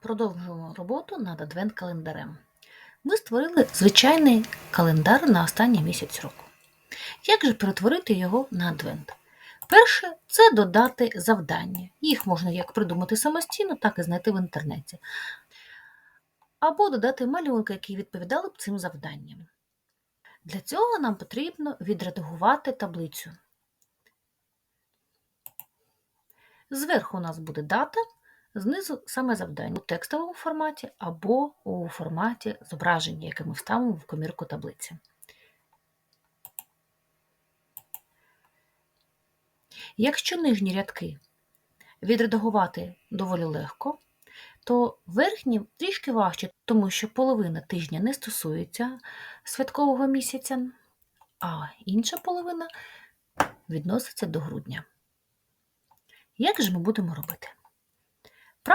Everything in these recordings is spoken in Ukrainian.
Продовжуємо роботу над адвент-календарем. Ми створили звичайний календар на останній місяць року. Як же перетворити його на адвент? Перше це додати завдання. Їх можна як придумати самостійно, так і знайти в інтернеті. Або додати малюнки, які відповідали б цим завданням. Для цього нам потрібно відредагувати таблицю. Зверху у нас буде дата, знизу саме завдання у текстовому форматі або у форматі зображення, яке ми вставимо в комірку таблиці. Якщо нижні рядки відредагувати доволі легко, то верхні трішки важче, тому що половина тижня не стосується святкового місяця, а інша половина відноситься до грудня. Як же ми будемо робити?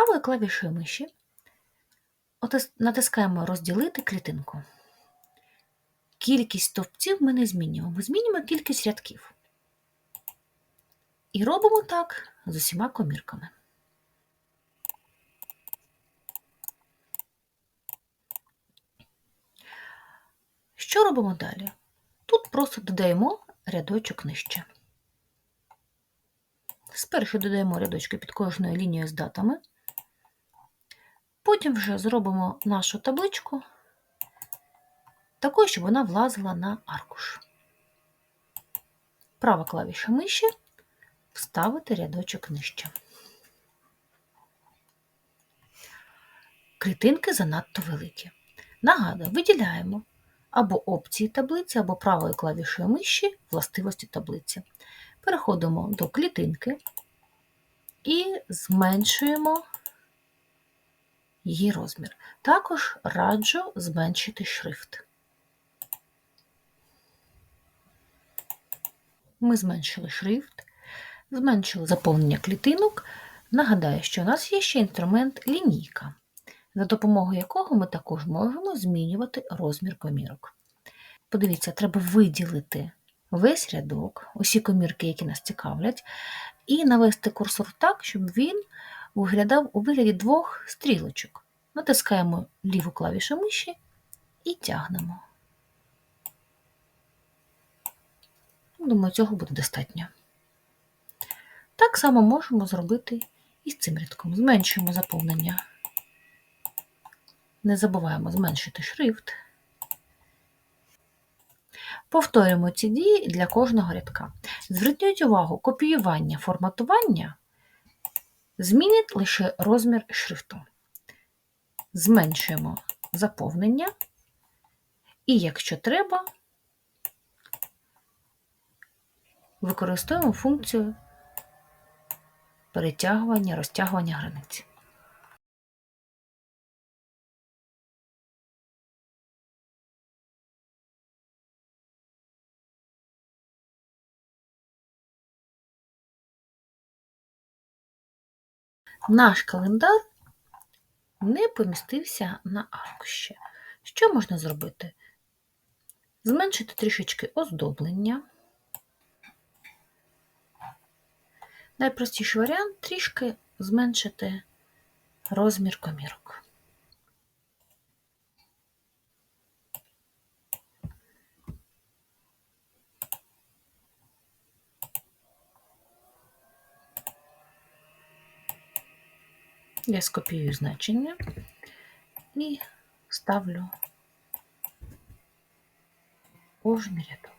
Правою клавішою миші натискаємо розділити клітинку. Кількість стовпців ми не змінюємо, ми змінюємо кількість рядків. І робимо так з усіма комірками. Що робимо далі? Тут просто додаємо рядочок нижче. Спершу додаємо рядочки під кожною лінією з датами. Потім вже зробимо нашу табличку такою, щоб вона влазила на аркуш. Права клавіша миші вставити рядочок нижче. Клітинки занадто великі. Нагадую, виділяємо або опції таблиці, або правою клавішою миші властивості таблиці. Переходимо до клітинки і зменшуємо її розмір. Також раджу зменшити шрифт. Ми зменшили шрифт, зменшили заповнення клітинок. Нагадаю, що у нас є ще інструмент лінійка, за допомогою якого ми також можемо змінювати розмір комірок. Подивіться, треба виділити весь рядок, усі комірки, які нас цікавлять, і навести курсор так, щоб він виглядав у вигляді двох стрілочок. Натискаємо ліву клавішу миші і тягнемо. Думаю, цього буде достатньо. Так само можемо зробити і з цим рядком. Зменшуємо заповнення. Не забуваємо зменшити шрифт. Повторюємо ці дії для кожного рядка. Зверніть увагу, копіювання, форматування змінить лише розмір шрифту. Зменшуємо заповнення, і, якщо треба, використовуємо функцію перетягування, розтягування границь. Наш календар не помістився на аркуші. Що можна зробити? Зменшити трішечки оздоблення. Найпростіший варіант трішки зменшити розмір комірок. Я скопіюю значення і ставлю кожен рядок.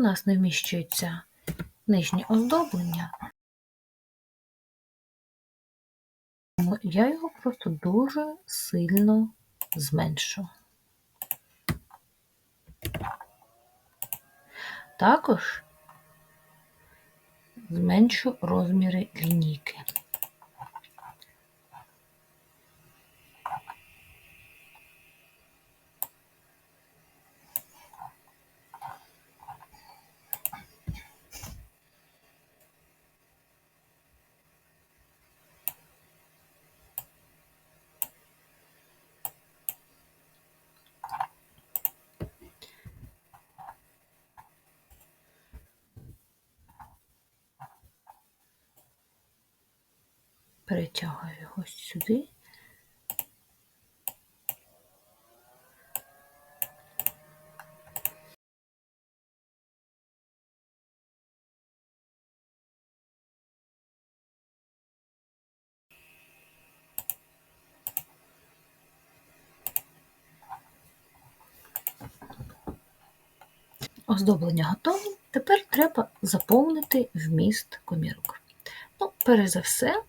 У нас не вміщується нижнє оздоблення. Тому Я його просто дуже сильно зменшу. також зменшу розміри лінійки. Перетягую його сюди. Оздоблення готове. Тепер треба заповнити вміст комірок. Ну, перш за все,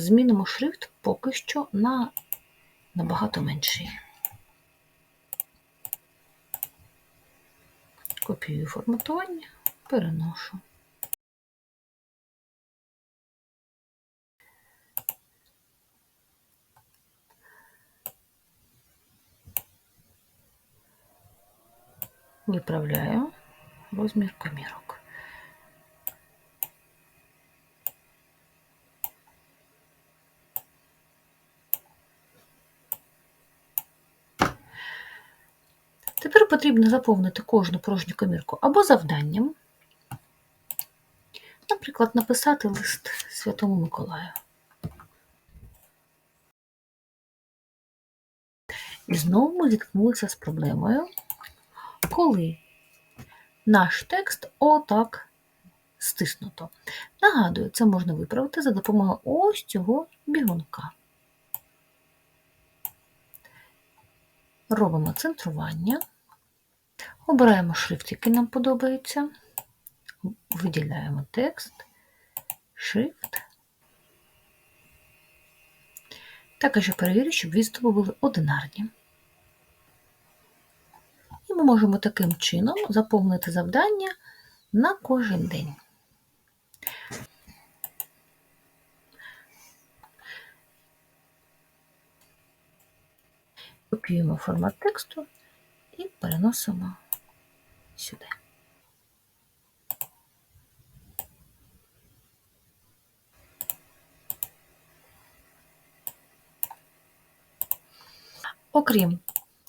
змінимо шрифт поки що на набагато менший. Копіюю форматування, переношу. Виправляю розмір комірок. Тепер потрібно заповнити кожну порожню комірку або завданням, наприклад, написати лист Святому Миколаю. І знову ми зіткнулися з проблемою, коли наш текст отак стиснуто. Нагадую, це можна виправити за допомогою ось цього бігунка. Робимо центрування, обираємо шрифт, який нам подобається, виділяємо текст, шрифт. Також я перевірю, щоб відступи були одинарні. І ми можемо таким чином заповнити завдання на кожен день. Копіюємо формат тексту і переносимо сюди. Окрім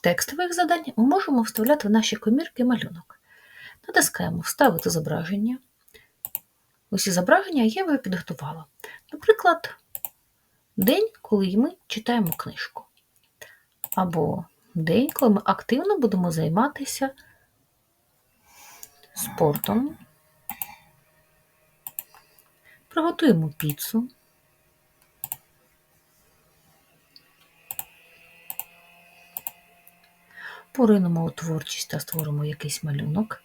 текстових завдань, ми можемо вставляти в наші комірки малюнок. Натискаємо Вставити зображення. Усі зображення я вже підготувала. Наприклад, день, коли ми читаємо книжку. Або день, ми активно будемо займатися спортом. Приготуємо піцу. Поринемо у творчість та створимо якийсь малюнок.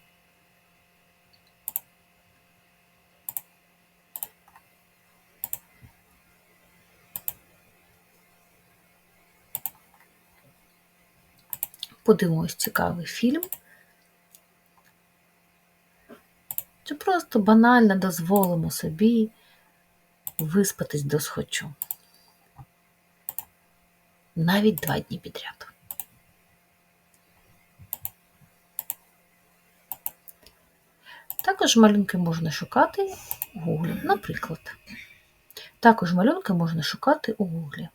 Подивимось цікавий фільм. Чи просто банально дозволимо собі виспатись до схочу. Навіть два дні підряд. Також малюнки можна шукати у Google, наприклад. Також малюнки можна шукати у Google.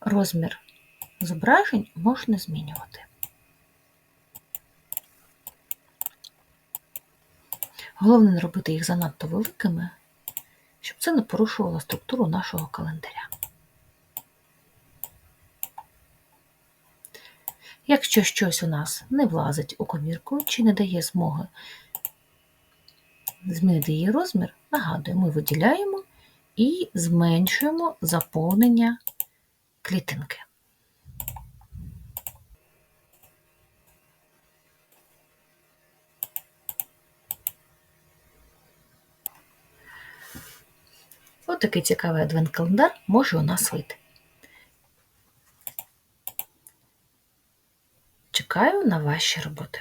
Розмір зображень можна змінювати. Головне не робити їх занадто великими, щоб це не порушувало структуру нашого календаря. Якщо щось у нас не влазить у комірку чи не дає змоги змінити її розмір, нагадую, ми виділяємо і зменшуємо заповнення клітинки. Ось такий цікавий адвент-календар може у нас вийти. Чекаю на ваші роботи.